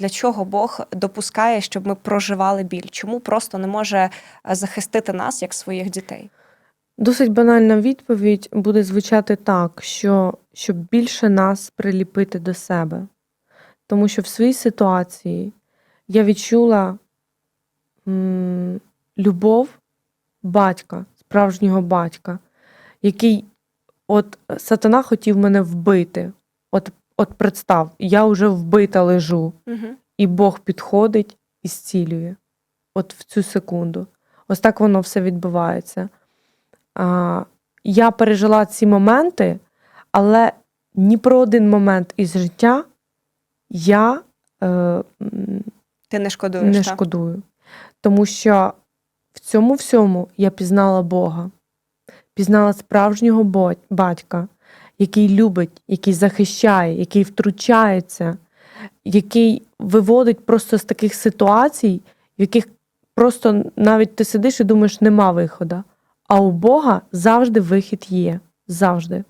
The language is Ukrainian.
Для чого Бог допускає, щоб ми проживали біль? Чому просто не може е, захистити нас як своїх дітей? Досить банальна відповідь буде звучати так, що щоб більше нас приліпити до себе. Тому що в своїй ситуації я відчула м, любов батька, справжнього батька, який от сатана хотів мене вбити. От, от представ, я вже вбита лежу, Угу. і Бог підходить і зцілює. От в цю секунду. Ось так воно все відбувається. А, я пережила ці моменти, але ні про один момент із життя я е, Ти не шкодуєш. не так? шкодую. Тому що в цьому всьому я пізнала Бога, пізнала справжнього батька, який любить, який захищає, який втручається, який виводить просто з таких ситуацій, в яких просто навіть ти сидиш і думаєш, нема виходу. А у Бога завжди вихід є. Завжди.